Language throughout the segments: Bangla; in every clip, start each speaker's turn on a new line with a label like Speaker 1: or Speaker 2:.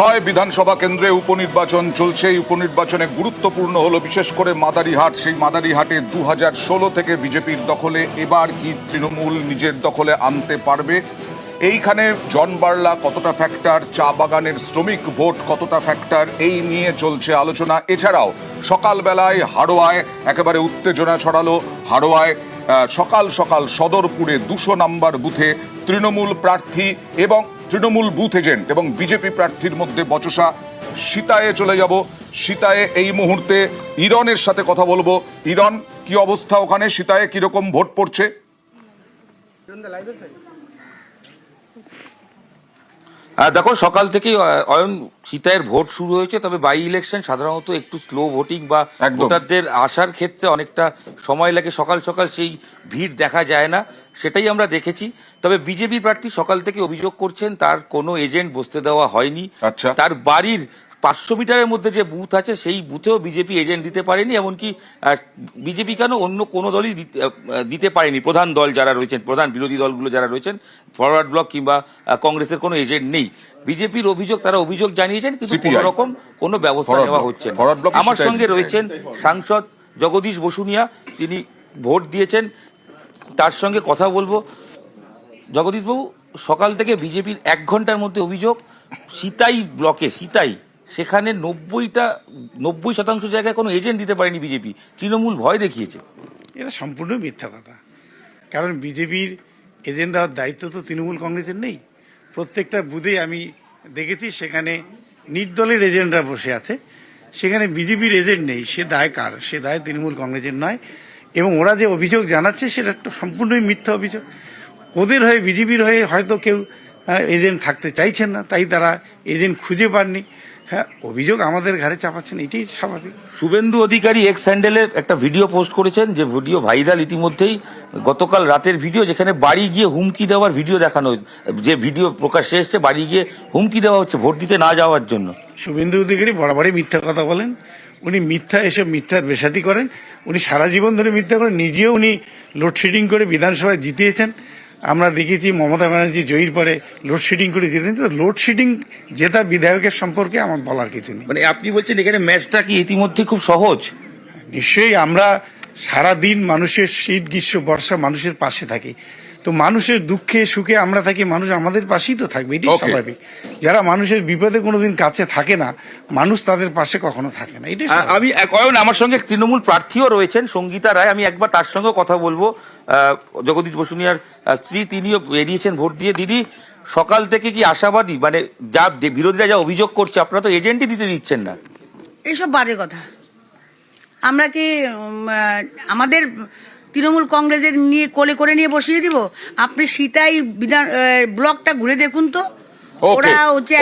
Speaker 1: ছয় বিধানসভা কেন্দ্রে উপনির্বাচন চলছে। এই উপনির্বাচনে গুরুত্বপূর্ণ হলো, বিশেষ করে মাদারিহাট। সেই মাদারিহাটে দু হাজার ষোলো থেকে বিজেপির দখলে এবার কি তৃণমূল নিজের দখলে আনতে পারবে? এইখানে জন বার্লা কতটা ফ্যাক্টর চা বাগানের শ্রমিক ভোট কতটা ফ্যাক্টর এই নিয়ে চলছে আলোচনা। এছাড়াও সকালবেলায় হাড়োয়ায় একেবারে উত্তেজনা ছড়ালো। হাড়োয়ায় সকাল সকাল সদরপুরে দুশো নাম্বার বুথে তৃণমূল প্রার্থী এবং তৃণমূল বুথ এজেন্ট এবং বিজেপি প্রার্থীর মধ্যে বচসা। সীতায়ে চলে যাব। সীতায়ে এই মুহূর্তে ইরনের সাথে কথা বলব। ইরন কি অবস্থা ওখানে? সীতায়ে কীরকম ভোট পড়ছে?
Speaker 2: দেখো সকাল থেকেই অয়ন সীতায়ের ভোট শুরু হয়েছে তবে বাই ইলেকশন সাধারণত একটু স্লো ভোটিং বা। ভোটারদের আসার ক্ষেত্রে অনেকটা সময় লাগে সকাল সকাল সেই ভিড় দেখা যায় না সেটাই আমরা দেখেছি তবে বিজেপি প্রার্থী সকাল থেকে অভিযোগ করছেন তার কোনো এজেন্ট বসতে দেওয়া হয়নি
Speaker 1: আচ্ছা।
Speaker 2: তার বাড়ির পাঁচশো মিটারের মধ্যে যে বুথ আছে সেই বুথেও বিজেপি এজেন্ট দিতে পারেনি এমনকি বিজেপি কেন অন্য কোনো দলই দিতে- পারেনি? প্রধান দল যারা রয়েছেন প্রধান বিরোধী দলগুলো যারা রয়েছেন ফরওয়ার্ড ব্লক কিংবা কংগ্রেসের কোনো এজেন্ট নেই। বিজেপির অভিযোগ তারা অভিযোগ জানিয়েছেন কিন্তু কোনো রকম কোনো ব্যবস্থা নেওয়া হচ্ছে আমার সঙ্গে রয়েছেন সাংসদ জগদীশ বসুনিয়া তিনি ভোট দিয়েছেন। তার সঙ্গে কথা বলব। জগদীশবাবু সকাল থেকে বিজেপির এক ঘণ্টার মধ্যে অভিযোগ সীতাই ব্লকে সীতাই। সেখানে নব্বইটা, নব্বই শতাংশ জায়গায় কোনো এজেন্ট দিতে পারেনি বিজেপি তৃণমূল ভয় দেখিয়েছে।
Speaker 3: এটা সম্পূর্ণ মিথ্যা কথা। কারণ বিজেপির এজেন্ট দেওয়ার দায়িত্ব তো তৃণমূল কংগ্রেসের নেই। প্রত্যেকটা বুথেই আমি দেখেছি, সেখানে নির্দলের এজেন্টরা বসে আছে। সেখানে বিজেপির এজেন্ট নেই। সে দায় কার? সে দায় তৃণমূল কংগ্রেসের নয়। এবং ওরা যে অভিযোগ জানাচ্ছে, সেটা একটা সম্পূর্ণই মিথ্যা অভিযোগ। ওদের হয়ে বিজেপির হয়ে হয়তো কেউ এজেন্ট থাকতে চাইছেন না। তাই তারা এজেন্ট খুঁজে পাননি। হ্যাঁ অভিযোগ আমাদের ঘাড়ে চাপাচ্ছেন এটাই স্বাভাবিক।
Speaker 2: শুভেন্দু অধিকারী এক্স হ্যান্ডেলে একটা ভিডিও পোস্ট করেছেন যে ভিডিও ভাইরাল ইতিমধ্যেই গতকাল রাতের ভিডিও যেখানে বাড়ি গিয়ে হুমকি দেওয়ার ভিডিও দেখানো যে ভিডিও প্রকাশ্যে এসছে বাড়ি গিয়ে হুমকি দেওয়া হচ্ছে ভোট দিতে না যাওয়ার জন্য।
Speaker 3: শুভেন্দু অধিকারী বরাবরই মিথ্যা কথা বলেন। উনি মিথ্যা এসব মিথ্যার বেসাতি করেন। উনি সারা জীবন ধরে মিথ্যা করেন নিজেও উনি লোডশেডিং করে বিধানসভায় জিতিয়েছেন। আমরা দেখেছি মমতা ব্যানার্জি জয়ীর পরে লোডশেডিং করে জিতেছেন তো লোডশেডিং জেতা বিধায়কের সম্পর্কে আমার বলার কিছু নেই।
Speaker 2: মানে আপনি বলছেন এখানে ম্যাচটা কি ইতিমধ্যে খুব সহজ?
Speaker 3: নিশ্চয়ই আমরা সারা দিন মানুষের শীত গ্রীষ্ম বর্ষা মানুষের পাশে থাকি। তো মানুষের দুঃখে সুখে আমরা থাকি মানুষ আমাদের পাশেই তো থাকবে এটাই
Speaker 1: Okay.
Speaker 3: স্বাভাবিক। যারা মানুষের বিপদে কোনোদিন কাছে থাকে না মানুষ তাদের পাশে কখনো থাকে না এটাই স্বাভাবিক।
Speaker 2: আমি অয়ন আমার সঙ্গে তৃণমূল প্রার্থীও রয়েছেন সঙ্গীতা রায় আমি একবার তার সঙ্গেও কথা বলব। জগদীশ বসুনিয়ার স্ত্রী তিনিও বেরিয়েছেন ভোট দিয়ে। দিদি সকাল থেকে কি আশাবাদী? মানে যা দে- বিরোধীরা যা অভিযোগ করছে আপনারা তো এজেন্টই দিতে দিচ্ছেন না।
Speaker 4: এইসব বাজে কথা। আমরা কি আমাদের তৃণমূল কংগ্রেসের নিয়ে কোলে করে নিয়ে বসিয়ে দিব। আপনি সীতাই বিধান ব্লকটা ঘুরে দেখুন তো।
Speaker 1: ওকে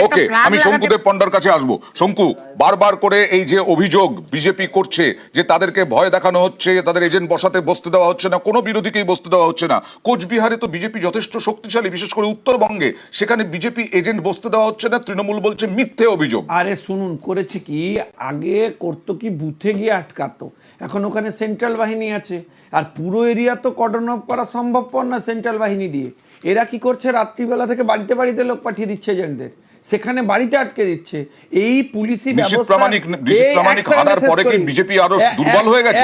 Speaker 1: ওকে আমি শঙ্কুদেব পণ্ডার কাছে আসব। শঙ্কু বারবার করে এই যে অভিযোগ বিজেপি করছে যে তাদেরকে ভয় দেখানো হচ্ছে তাদের এজেন্ট বসাতে বসতে দেওয়া হচ্ছে না কোনো বিরোধীকেই বসতে দেওয়া হচ্ছে না। কোচবিহারে তো বিজেপি যথেষ্ট শক্তিশালী বিশেষ করে উত্তরবঙ্গে সেখানে বিজেপি এজেন্ট বসতে দেওয়া হচ্ছে না তৃণমূল বলছে মিথ্যে অভিযোগ।
Speaker 5: আরে শুনুন করেছে কি? আগে করতো কি বুথে গিয়ে আটকাতো। এখন ওখানে সেন্ট্রাল বাহিনী আছে। আর পুরো এরিয়া তো কর্ডন অফ করা সম্ভবপর না সেন্ট্রাল বাহিনী দিয়ে। এরা কি করছে? রাত্রিবেলা থেকে বাড়িতে বাড়িতে লোক পাঠিয়ে দিচ্ছে এজেন্টদের। সেখানে বাড়িতে আটকে দিচ্ছে। এই পুলিশি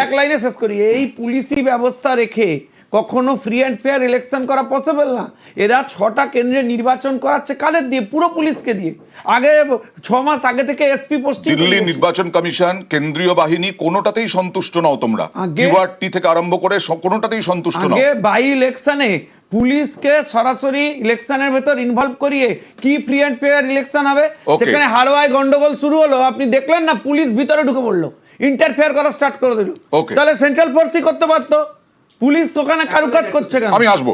Speaker 5: এক লাইনে শেষ করি। এই পুলিশি ব্যবস্থা রেখে কখনো ফ্রি অ্যান্ড ফেয়ার ইলেকশন করা পসিবল না। এরা ছটা কেন্দ্রে নির্বাচন করাচ্ছে কাদের দিয়ে? পুরো পুলিশকে দিয়ে। আগে ছ মাস আগে থেকে এসপি পোস্টিং
Speaker 1: দিল্লি নির্বাচন কমিশন কেন্দ্রীয় বাহিনী কোনোটাতেই সন্তুষ্ট নও তোমরা। থেকে আরম্ভ করে কোনোটাতেই সন্তুষ্ট নও।
Speaker 5: আগে বাই ইলেকশনে পুলিশকে সরাসরি ইলেকশনের ভেতর ইনভলভ করিয়ে কি ফ্রি অ্যান্ড ফেয়ার ইলেকশন হবে সেখানে হারোয়ায় গন্ডগোল শুরু হলো। আপনি দেখলেন না পুলিশ ভিতরে ঢুকে পড়ল। ইন্টারফেয়ার করা স্টার্ট করে দিল। তাহলে সেন্ট্রাল ফোর্সই করতে পারতো। পুলিশ ওখানে কারুকাজ করছে কেন?
Speaker 1: আমি আসব।